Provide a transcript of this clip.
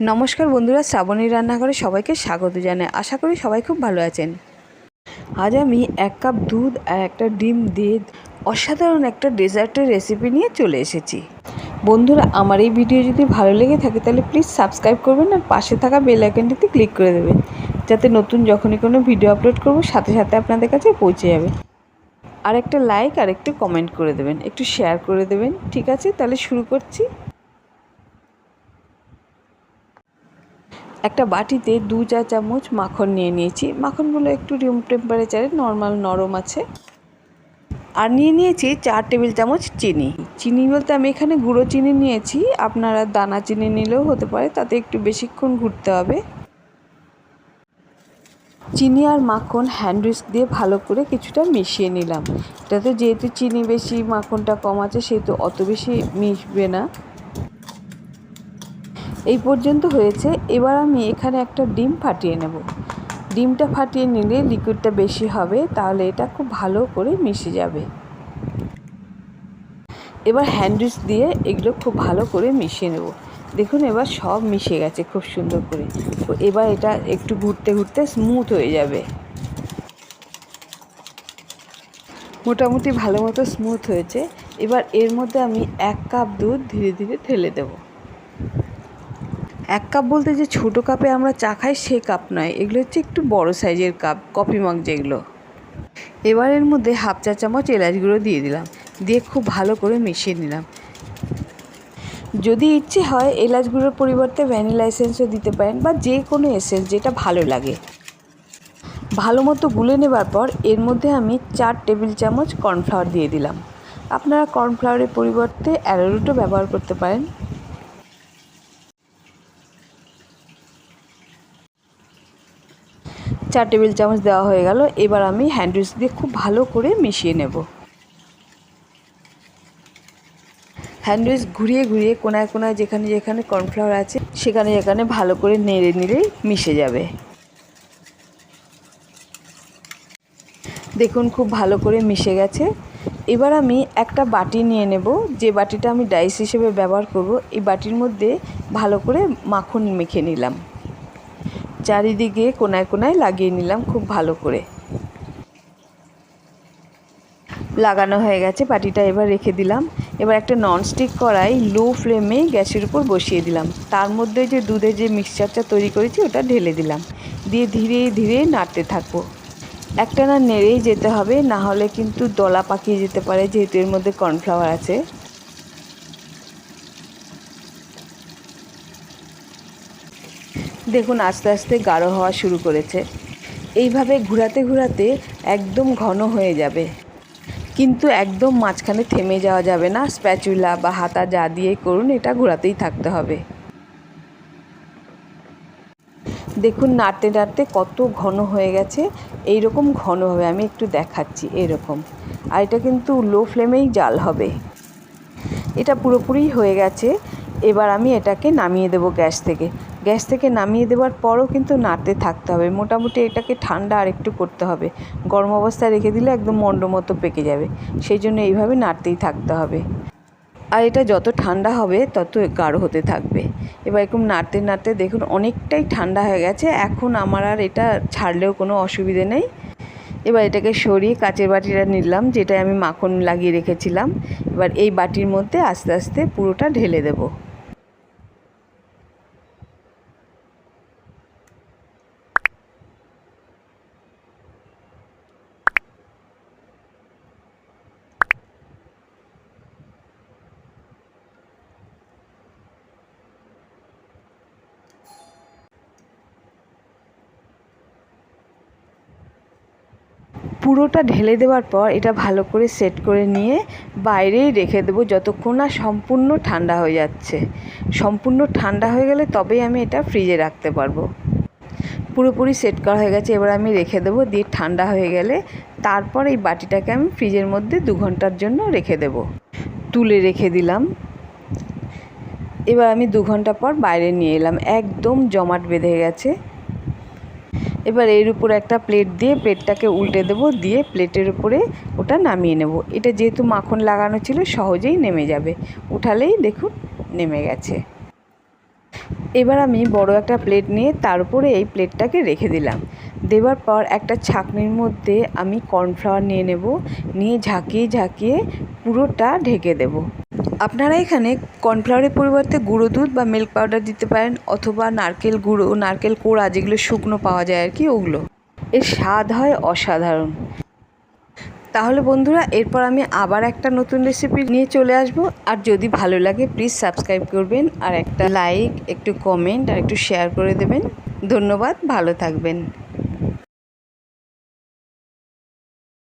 নমস্কার বন্ধুরা শ্রাবণী রান্নাঘরে সবাইকে স্বাগত জানাই। আশা করি সবাই খুব ভালো আছেন। আজ আমি এক কাপ দুধ আর একটা ডিম দিয়ে অসাধারণ একটা ডেজার্টের রেসিপি নিয়ে চলে এসেছি। বন্ধুরা, আমার এই ভিডিও যদি ভালো লেগে থাকে, তাহলে প্লিজ সাবস্ক্রাইব করবেন আর পাশে থাকা বেল আইকনটিতে ক্লিক করে দেবেন। যাতে নতুন যখনই কোনো ভিডিও আপলোড করব, সাথে সাথে আপনাদের কাছে পৌঁছে যাবে। আর একটা লাইক আর একটু কমেন্ট করে দেবেন। একটু শেয়ার করে দেবেন। ঠিক আছে? তাহলে শুরু করছি। একটা বাটিতে দু চা চামচ মাখন নিয়ে নিয়েছি। মাখনগুলো একটু রুম টেম্পারেচারে নর্মাল নরম আছে। আর নিয়ে নিয়েছি চার টেবিল চামচ চিনি। চিনি বলতে আমি এখানে গুঁড়ো চিনি নিয়েছি। আপনারা দানা চিনি নিলেও হতে পারে, তাতে একটু বেশিক্ষণ ঘুরতে হবে। চিনি আর মাখন হ্যান্ড উইস্ক দিয়ে ভালো করে কিছুটা মিশিয়ে নিলাম। এটাতে যেহেতু চিনি বেশি, মাখনটা কম আছে, সেহেতু অত বেশি মিশবে না। এই পর্যন্ত হয়েছে। এবার আমি এখানে একটা ডিম ফাটিয়ে নেব। ডিমটা ফাটিয়ে নিলে লিকুইডটা বেশি হবে, তাহলে এটা খুব ভালো করে মিশে যাবে। এবার হ্যান্ডউইচ দিয়ে এগুলো খুব ভালো করে মিশিয়ে নেব। দেখুন, এবার সব মিশে গেছে খুব সুন্দর করে। তো এবার এটা একটু ঘুরতে ঘুরতে স্মুথ হয়ে যাবে। মোটামুটি ভালো মতো স্মুথ হয়েছে। এবার এর মধ্যে আমি এক কাপ দুধ ধীরে ধীরে ঢেলে দেবো। এক কাপ বলতে যে ছোটো কাপে আমরা চা খাই সে কাপ নয়, এগুলো হচ্ছে একটু বড় সাইজের কাপ, কফি মগ যেগুলো। এবার এর মধ্যে হাফ চা চামচ এলাচ গুঁড়ো দিয়ে দিলাম, দিয়ে খুব ভালো করে মিশিয়ে নিলাম। যদি ইচ্ছে হয় এলাচ গুঁড়োর পরিবর্তে ভ্যানিলা এসেন্সও দিতে পারেন বা যে কোনো এসেন্স যেটা ভালো লাগে। ভালো মতো গুলে নেবার পর এর মধ্যে আমি চার টেবিল চামচ কর্নফ্লাওয়ার দিয়ে দিলাম। আপনারা কর্নফ্লাওয়ারের পরিবর্তে অ্যারোরুটও ব্যবহার করতে পারেন। চার টেবিল চামচ দেওয়া হয়ে গেল। এবার আমি হ্যান্ডউইচ দিয়ে খুব ভালো করে মিশিয়ে নেব। হ্যান্ডউইচ ঘুরিয়ে ঘুরিয়ে কোনায় কোনায় যেখানে যেখানে কর্নফ্লাওয়ার আছে, সেখানে যেখানে ভালো করে নেড়ে নিলেই মিশে যাবে। দেখুন খুব ভালো করে মিশে গেছে। এবার আমি একটা বাটি নিয়ে নেব। যে বাটিটা আমি ডাইস হিসেবে ব্যবহার করব, এই বাটির মধ্যে ভালো করে মাখন মেখে নিলাম। চারিদিকে কোনায় কোনায় লাগিয়ে নিলাম খুব ভালো করে। লাগানো হয়ে গেছে পাটিটা এবার রেখে দিলাম। এবার একটা ননস্টিক কড়াই লো ফ্লেমে গ্যাসের উপর বসিয়ে দিলাম। তার মধ্যে যে দুধের যে মিক্সচারটা তৈরি করেছি, ওটা ঢেলে দিলাম। দিয়ে ধীরে ধীরে নাড়তে থাকব। একটা না নেড়েই যেতে হবে, না হলে কিন্তু দলা পাকিয়ে যেতে পারে, যেহেতু এর মধ্যে কর্নফ্লাওয়ার আছে। দেখুন, আস্তে আস্তে গাঢ় হওয়া শুরু করেছে। এইভাবে ঘোরাতে ঘোরাতে একদম ঘন হয়ে যাবে। কিন্তু একদম মাঝখানে থেমে যাওয়া যাবে না। স্প্যাচুলা বা হাতা যা দিয়েই করুন, এটা ঘোরাতেই থাকতে হবে। দেখুন, নাড়তে নাড়তে কত ঘন হয়ে গেছে। এই রকম ঘন হবে আমি একটু দেখাচ্ছি, এরকম। আর এটা কিন্তু লো ফ্লেমেই জাল হবে। এটা পুরোপুরি হয়ে গেছে। এবার আমি এটাকে নামিয়ে দেবো গ্যাস থেকে। গ্যাস থেকে নামিয়ে দেওয়ার পরও কিন্তু নাড়তে থাকতে হবে। মোটামুটি এটাকে ঠান্ডা আর একটু করতে হবে। গরম অবস্থায় রেখে দিলে একদম মন্ড মতো পেকে যাবে। সেই জন্য এইভাবে নাড়তেই থাকতে হবে। আর এটা যত ঠান্ডা হবে, তত গাঢ় হতে থাকবে। এবার এরকম নাড়তে নাড়তে দেখুন অনেকটাই ঠান্ডা হয়ে গেছে। এখন আমার আর এটা ছাড়লেও কোনো অসুবিধে নেই। এবার এটাকে সরিয়ে কাচের বাটিটা নিলাম যেটা আমি মাখন লাগিয়ে রেখেছিলাম। এবার এই বাটির মধ্যে আস্তে আস্তে পুরোটা ঢেলে দেবো। পুরোটা ঢেলে দেওয়ার পর এটা ভালো করে সেট করে নিয়ে বাইরেই রেখে দেবো যতক্ষণ না সম্পূর্ণ ঠান্ডা হয়ে যাচ্ছে। সম্পূর্ণ ঠান্ডা হয়ে গেলে তবেই আমি এটা ফ্রিজে রাখতে পারব। পুরোপুরি সেট করা হয়ে গেছে, এবার আমি রেখে দেবো দিয়ে ঠান্ডা হয়ে গেলে তারপর এই বাটিটাকে আমি ফ্রিজের মধ্যে দু ঘণ্টার জন্য রেখে দেবো। তুলে রেখে দিলাম। এবার আমি দু ঘণ্টা পর বাইরে নিয়ে এলাম। একদম জমাট বেঁধে গেছে। এবার এর উপরে একটা প্লেট দিয়ে প্লেটটাকে উল্টে দেবো, দিয়ে প্লেটের উপরে ওটা নামিয়ে নেব। এটা যেহেতু মাখন লাগানো ছিল, সহজেই নেমে যাবে। উঠালেই দেখুন নেমে গেছে। এবার আমি বড় একটা প্লেট নিয়ে তার উপরে এই প্লেটটাকে রেখে দিলাম। দেওয়ার পর একটা ছাঁকনির মধ্যে আমি কর্নফ্লাওয়ার নিয়ে নেব, নিয়ে ঝাঁকিয়ে ঝাঁকিয়ে পুরোটা ঢেকে দেব। আপনারা এখানে কর্নফ্লাওয়ারের পরিবর্তে গুঁড়ো দুধ বা মিল্ক পাউডার দিতে পারেন অথবা নারকেল গুঁড়ো, নারকেল কোড়া যেগুলো শুকনো পাওয়া যায় আর কি, ওগুলো। এর স্বাদ হয় অসাধারণ। তাহলে বন্ধুরা, এরপর আমি আবার একটা নতুন রেসিপি নিয়ে চলে আসব। আর যদি ভালো লাগে প্লিজ সাবস্ক্রাইব করবেন আর একটা লাইক একটু কমেন্ট আর একটু শেয়ার করে দেবেন। ধন্যবাদ, ভালো থাকবেন।